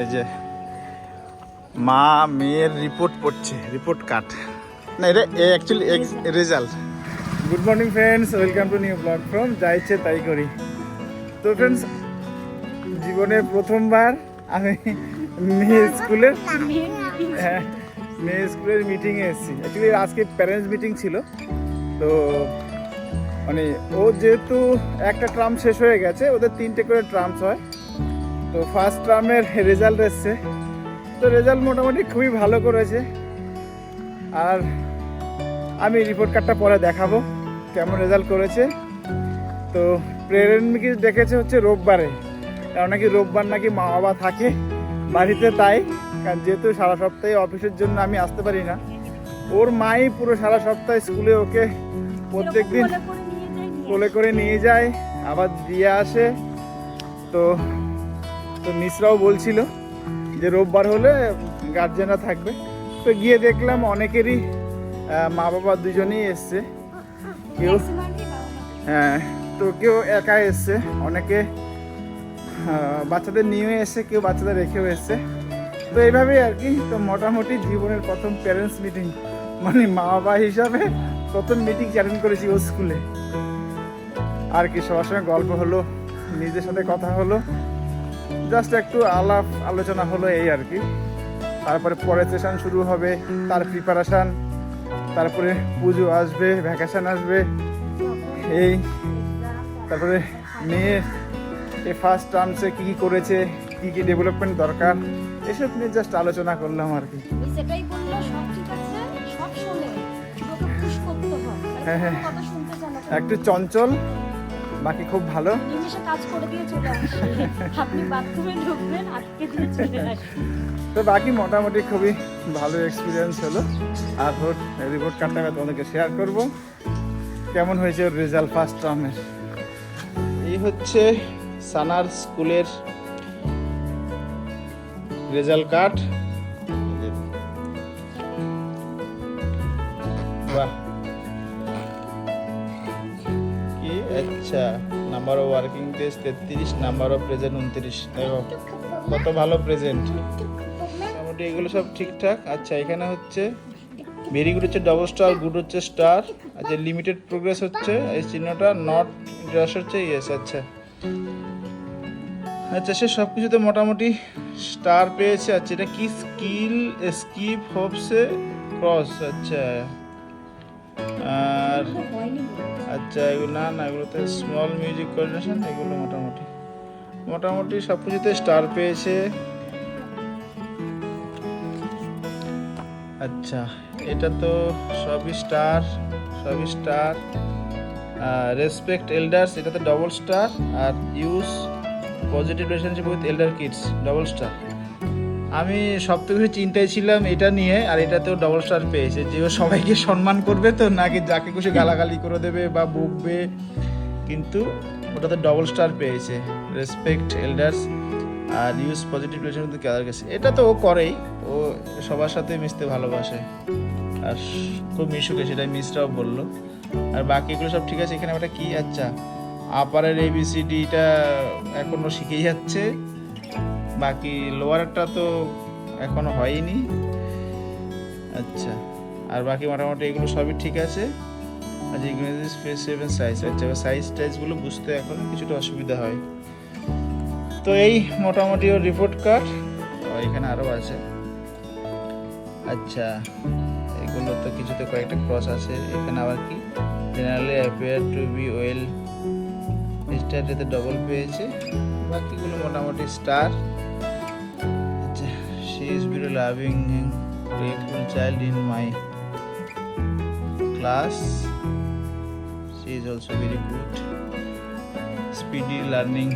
এই যে মা মেয়ের রিপোর্ট পড়ছে রিপোর্ট কার্ড না, এটা এ actually result good morning friends welcome to new blog from যা ইচ্ছে তাই করি তো ফ্রেন্ডস জীবনে প্রথমবার আমি মেয়ে স্কুলের হ্যাঁ মেয়ে স্কুলের মিটিংয়ে এসেছি। অ্যাকচুয়ালি আজকে প্যারেন্টস মিটিং ছিল। তো মানে ও যেহেতু একটা ট্রাম শেষ হয়ে গেছে, ওদের তিনটে করে ট্রামস হয়। তো ফার্স্ট ট্রামের রেজাল্ট এসছে। তো রেজাল্ট মোটামুটি খুবই ভালো করেছে। আর আমি রিপোর্ট কার্ডটা পরে দেখাবো কেমন রেজাল্ট করেছে। তো প্রেরণ কি ডেকেছে হচ্ছে রোববারে। কারণ নাকি রোববার নাকি মা বাবা থাকে বাড়িতে তাই। কারণ যেহেতু সারা সপ্তাহে অফিসের জন্য আমি আসতে পারি না। ওর মাই পুরো সারা সপ্তাহে স্কুলে ওকে প্রত্যেক দিন কোলে করে নিয়ে যায় আবার দিয়ে আসে। তো তো মিসরাও বলছিল যে রোববার হলে গার্জেনরা থাকবে। তো গিয়ে দেখলাম অনেকেরই মা বাবা দুজনেই এসছে। কেউ হ্যাঁ তো কেউ একা এসছে। অনেকে বাচ্চাদের নিয়ে এসছে, কেউ বাচ্চাদের রেখেও এসছে। তো এইভাবেই আর কি, তো মোটামুটি জীবনের প্রথম প্যারেন্টস মিটিং মানে মা বাবা হিসাবে প্রথম মিটিং অ্যাটেন্ড করেছি ও স্কুলে আর কি, সবার সঙ্গে গল্প হলো নিজের সাথে কথা হলো। জাস্ট একটু আলাপ আলোচনা হলো এই আর কি। তারপরে পরের সেশন শুরু হবে তার প্রিপারেশান তারপরে পুজো আসবে ভ্যাকেশন আসবে এই তারপরে মেয়ে এ ফার্স্ট টার্মসে কী কী করেছে কী কী ডেভেলপমেন্ট দরকার এসব নিয়ে জাস্ট আলোচনা করলাম আর কি। হয় হ্যাঁ, একটু চঞ্চল বাকি খুব ভালো। নিমিশে কাজ করে দিয়ে চলে আপনি বাথরুমে ঢুকবেন আটকে দিয়ে চলে তো বাকি মোটামুটি খুবই ভালো এক্সপিরিয়েন্স হলো। আর ওর রিপোর্ট কার্ডটা আমি তোমাদেরকে শেয়ার করব। কেমন হয়েছে ওর রেজাল্ট ফার্স্ট টার্মের এই হচ্ছে সানার স্কুলের রেজাল্ট কার্ড বাহ। আচ্ছা নাম্বার অফ ওয়ার্কিং ডেজ তেত্রিশ নাম্বার অফ প্রেজেন্ট উনত্রিশ। দেখো, কত ভালো প্রেজেন্ট মোটামুটি এগুলো সব ঠিকঠাক। আচ্ছা এখানে হচ্ছে ভেরি গুড হচ্ছে ডবল স্টার গুড হচ্ছে স্টার আচ্ছা লিমিটেড প্রোগ্রেস হচ্ছে। এই চিহ্নটা নট ইন্টারেস্ট হচ্ছে ইয়েস আচ্ছা। আচ্ছা সে সব কিছুতে মোটামুটি স্টার পেয়েছে। আচ্ছা এটা কি স্কিল স্কিপ হোপসে ক্রস আচ্ছা। আর আচ্ছা এগুলো না না, এগুলোতে স্মল মিউজিক কোঅর্ডিনেশন এগুলো মোটামুটি। মোটামুটি সব কিছুতে স্টার পেয়েছে। আচ্ছা এটা তো সবই স্টার সবই স্টার রেসপেক্ট এল্ডার্স এটাতে double star R use positive relationship with elder kids double star আমি সব থেকে বেশি চিন্তায় ছিলাম এটা নিয়ে, আর এটাতেও ডবল স্টার পেয়েছে। যে ও সবাইকে সম্মান করবে তো, নাকি যাকে খুশি গালাগালি করে দেবে বা বকবে। কিন্তু ওটাতে ডবল স্টার পেয়েছে। Respect elders R use positive relation with other কাছে। এটা তো ও করেই। ও সবার সাথে মিশতে ভালোবাসে। আর খুব মিশুকে সেটা মিসরাও বলল। আর বাকিগুলো সব ঠিক আছে? এখানে ওটা কি? আচ্ছা আপারের এবিসিডিটা এখনও শিখেই যাচ্ছে। বাকি লোয়ারটা তো এখনও হয়নি। আচ্ছা আর বাকি মোটামুটি এগুলো সবই ঠিক আছে। আর যে ইংরেজি স্পেস সেভেন সাইজ আচ্ছা সাইজ টাইজগুলো বুঝতে এখন কিছুটা অসুবিধা হয়। তো এই মোটামুটি ওর রিপোর্ট কার্ড এখানে আরও আছে। আচ্ছা এগুলো তো কিছুতে কয়েকটা ক্রস আছে। এখানে আবার কি? Generally appear to be well স্টারটাতে double পেয়েছে। বাকিগুলো মোটামুটি star she is very loving playful child in my class she is also very good speedy learning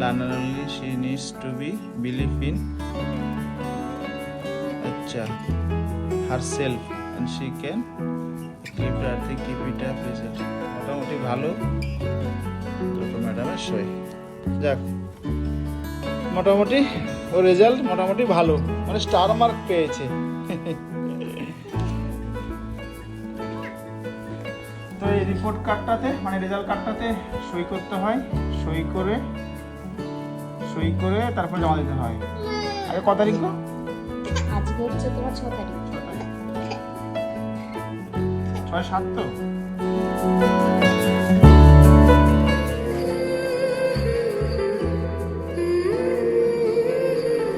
learner only she needs to be believe in আচ্ছা her self and she can keep আর্থিক keep it up মোটামুটি ভালো। ম্যাডামের সই। যাক, মোটামুটি ও result মোটামুটি ভালো। মানে স্টার মার্ক পেয়েছে। তো এই রিপোর্ট কার্ডটাতে মানে রেজাল্ট কার্ডটাতে সই করতে হয়। সই করে সই করে তারপর জমা দিতে হয়। আরে ক তারিখ গো? আজকে হচ্ছে তোমার ছ তারিখ। ছয় সাত তো?